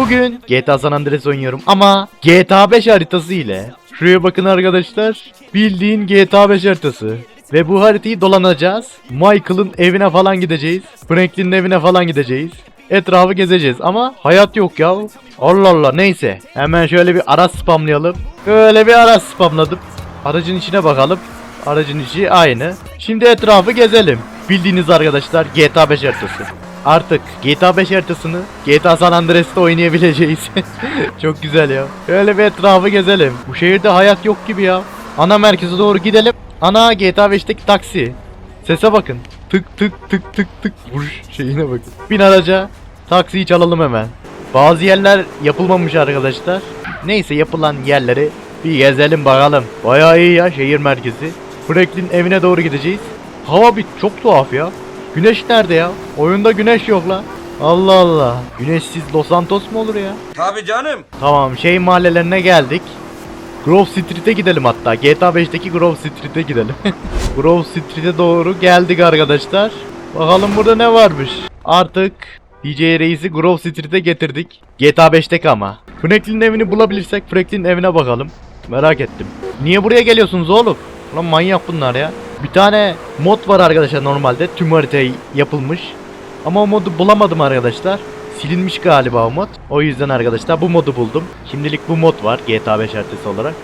Bugün GTA San Andreas oynuyorum ama GTA 5 haritası ile. Şuraya bakın arkadaşlar. Bildiğin GTA 5 haritası. Ve bu haritayı dolanacağız. Michael'ın evine falan gideceğiz. Franklin'in evine falan gideceğiz. Etrafı gezeceğiz ama hayat yok ya. Allah Allah neyse. Hemen şöyle bir araç spamlayalım. Böyle bir araç spamladım. Aracın içine bakalım. Aracın içi aynı. Şimdi etrafı gezelim. Bildiğiniz arkadaşlar GTA 5 haritası. Artık GTA 5 haritasını GTA San Andreas'ta oynayabileceğiz. Çok güzel ya. Şöyle bir etrafı gezelim. Bu şehirde hayat yok gibi ya. Ana merkeze doğru gidelim. Ana GTA 5'teki taksi. Sese bakın. Tık tık tık tık tık. Vuruş şeyine bakın. Bin araca. Taksiyi çalalım hemen. Bazı yerler yapılmamış arkadaşlar. Neyse yapılan yerleri bir gezelim bakalım. Bayağı iyi ya şehir merkezi. Franklin evine doğru gideceğiz. Hava bir çok tuhaf ya. Güneş nerede ya? Oyunda güneş yok la. Allah Allah. Güneşsiz Los Santos mu olur ya? Tabii canım. Tamam şey mahallelerine geldik. Grove Street'e gidelim hatta. GTA 5'teki Grove Street'e gidelim. Grove Street'e doğru geldik arkadaşlar. Bakalım burada ne varmış. Artık DJ Reis'i Grove Street'e getirdik. GTA 5'teki ama. Franklin'in evini bulabilirsek Franklin'in evine bakalım. Merak ettim. Niye buraya geliyorsunuz oğlum? Lan manyak bunlar ya. Bir tane mod var arkadaşlar normalde. Tüm haritayı yapılmış. Ama o modu bulamadım arkadaşlar. Silinmiş galiba o mod. O yüzden arkadaşlar bu modu buldum. Şimdilik bu mod var GTA 5 haritası olarak.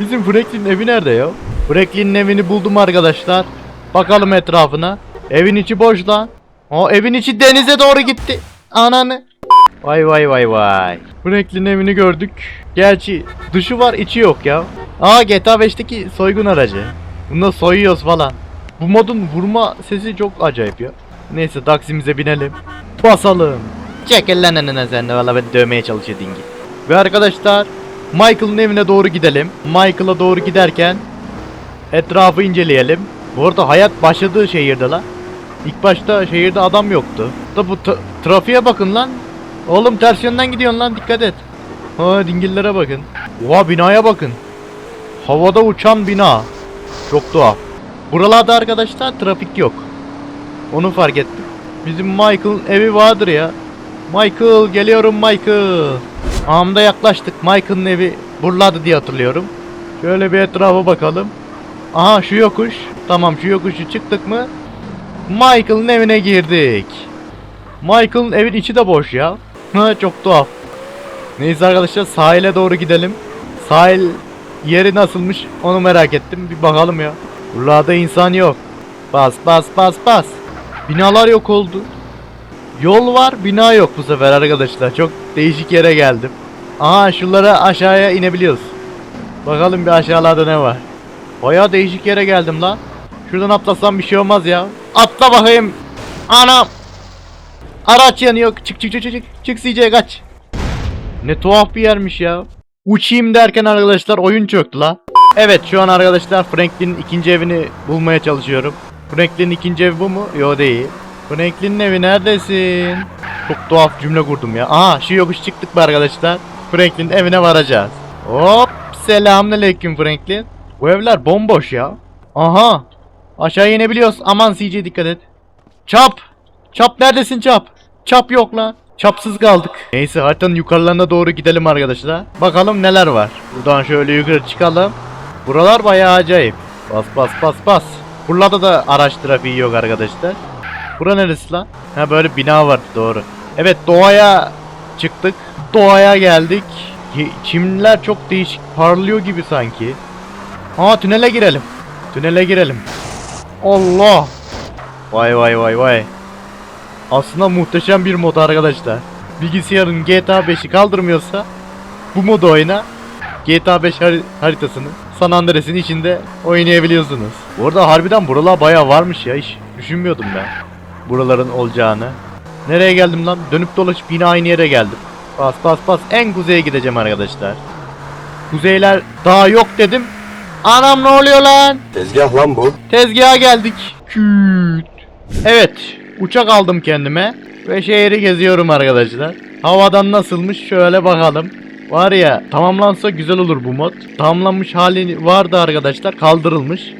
Bizim Franklin'in evi nerede ya? Franklin'in evini buldum arkadaşlar. Bakalım etrafına. Evin içi boş lan. O evin içi denize doğru gitti. Ananı. Vay vay vay vay. Franklin'in evini gördük. Gerçi dışı var içi yok ya. Aa GTA 5'teki soygun aracı. Bunda soyuyoruz falan. Bu modun vurma sesi çok acayip ya. Neyse taksimize binelim. Basalım. Çekil lan önüne sen de valla beni dövmeye çalışıyor dingi. Ve arkadaşlar Michael'ın evine doğru gidelim. Michael'a doğru giderken etrafı inceleyelim. Bu arada hayat başladığı şehirde lan. İlk başta şehirde adam yoktu. Da bu tra- trafiğe bakın lan. Oğlum ters yönden gidiyorsun lan dikkat et. Ha dingillere bakın. Oha binaya bakın. Havada uçan bina. Çok tuhaf. Buralarda arkadaşlar trafik yok. Onu fark ettim. Bizim Michael'ın evi vardır ya. Michael geliyorum Michael. Amda yaklaştık. Michael'ın evi buralarda diye hatırlıyorum. Şöyle bir etrafa bakalım. Aha şu yokuş. Tamam şu yokuşu çıktık mı? Michael'ın evine girdik. Michael'ın evin içi de boş ya. Çok tuhaf. Neyse arkadaşlar sahile doğru gidelim. Sahil yeri nasılmış onu merak ettim. Bir bakalım ya. Buralarda insan yok. Bas bas bas bas. Binalar yok oldu. Yol var bina yok bu sefer arkadaşlar. Çok değişik yere geldim. Aha şunlara aşağıya inebiliyoruz. Bakalım bir aşağılarda ne var. Baya değişik yere geldim lan. Şuradan atlasam bir şey olmaz ya. Atla bakayım. Anam. Araç yanıyor. Çık çık çık çık çık. CJ kaç. Ne tuhaf bir yermiş ya. Uçayım derken arkadaşlar oyun çöktü la. Evet şu an arkadaşlar Franklin'in ikinci evini bulmaya çalışıyorum. Franklin'in ikinci evi bu mu? Yo değil. Franklin'in evi neredesin? Çok tuhaf cümle kurdum ya. Aha şu yokuş çıktık be arkadaşlar. Franklin'in evine varacağız. Hop selamünaleyküm Franklin. Bu evler bomboş ya. Aha. Aşağı inebiliyoruz. Aman CJ dikkat et. Çap. Çap neredesin Çap? Çap yok lan. Çapsız kaldık. Neyse haritanın yukarılarına doğru gidelim arkadaşlar. Bakalım neler var. Buradan şöyle yukarı çıkalım. Buralar bayağı acayip. Bas bas bas bas. Buralarda da araç trafiği yok arkadaşlar. Bura neresi lan? Ha böyle bina var doğru. Evet doğaya çıktık. Doğaya geldik. Çimler çok değişik parlıyor gibi sanki. Aa tünele girelim. Tünele girelim. Allah. Vay vay vay vay. Aslında muhteşem bir mod arkadaşlar. Bilgisayarın GTA 5'i kaldırmıyorsa bu modu oyna. GTA 5 hari- haritasını San Andreas'in içinde oynayabiliyorsunuz. Bu arada harbiden buralar bayağı varmış ya hiç düşünmüyordum ben buraların olacağını. Nereye geldim lan? Dönüp dolaşıp yine aynı yere geldim. Bas bas bas en kuzeye gideceğim arkadaşlar. Kuzeyler daha yok dedim. Anam ne oluyor lan? Tezgah lan bu. Tezgaha geldik. Küt. Evet, uçak aldım kendime ve şehri geziyorum arkadaşlar. Havadan nasılmış şöyle bakalım. Var ya tamamlansa güzel olur bu mod. Tamamlanmış hali vardı arkadaşlar kaldırılmış.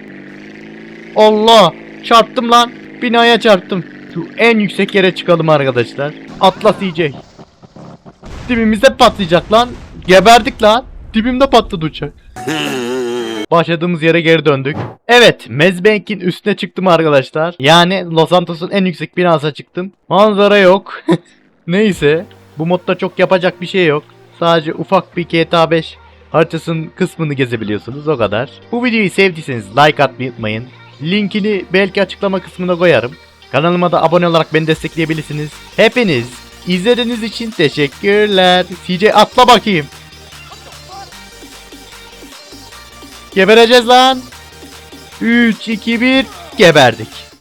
Allah çarptım lan. Binaya çarptım. Şu en yüksek yere çıkalım arkadaşlar. Atlas CJ. Dibimizde patlayacak lan. Geberdik lan. Dibimde patladı uçak. Başladığımız yere geri döndük. Evet, Mezbank'in üstüne çıktım arkadaşlar. Yani Los Santos'un en yüksek binasına çıktım. Manzara yok. Neyse, bu modda çok yapacak bir şey yok. Sadece ufak bir GTA 5 haritasının kısmını gezebiliyorsunuz o kadar. Bu videoyu sevdiyseniz like atmayı unutmayın. Linkini belki açıklama kısmına koyarım. Kanalıma da abone olarak beni destekleyebilirsiniz. Hepiniz izlediğiniz için teşekkürler. CJ atla bakayım. Gebereceğiz lan. 3, 2, 1 geberdik.